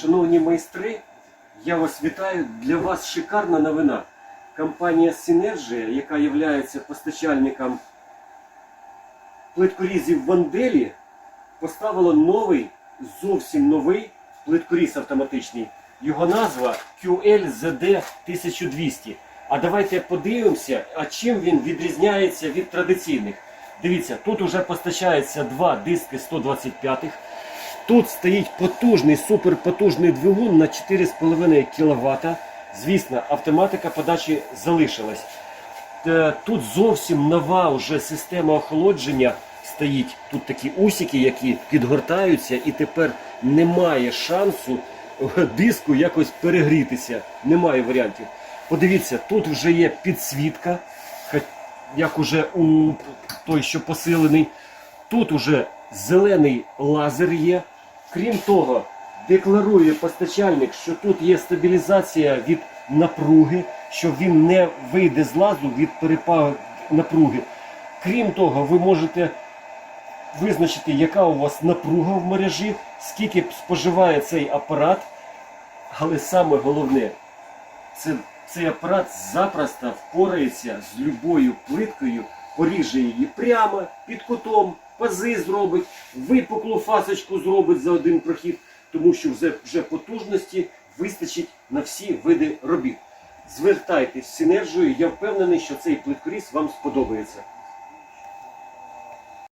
Шановні майстри, я вас вітаю. Для вас шикарна новина. Компанія Синержія, яка є постачальником плиткорізів Ванделі, поставила новий, зовсім новий плиткоріз автоматичний. Його назва QLZD 1200. А давайте подивимося, а чим він відрізняється від традиційних. Дивіться, тут вже постачається два диски 125 Тут стоїть потужний, суперпотужний двигун на 4,5 кВт. Звісно, автоматика подачі залишилась. Тут зовсім нова вже система охолодження стоїть. Тут такі усики, які підгортаються, і тепер немає шансу е, диску якось перегрітися. Немає варіантів. Подивіться, тут вже є підсвітка, як уже у той, що посилений. Тут уже зелений лазер є. Крім того, декларує постачальник, що тут є стабілізація від напруги, що він не вийде з лазу від перепаду напруги. Крім того, ви можете визначити, яка у вас напруга в мережі, скільки споживає цей апарат. Але саме головне, це, цей апарат запросто впорається з любою плиткою, поріже її прямо під кутом, пази зробить, випуклу фасочку зробить за один прохід, тому що вже, вже потужності вистачить на всі види робіт. Звертайтесь в синержію, я впевнений, що цей плиткоріз вам сподобається.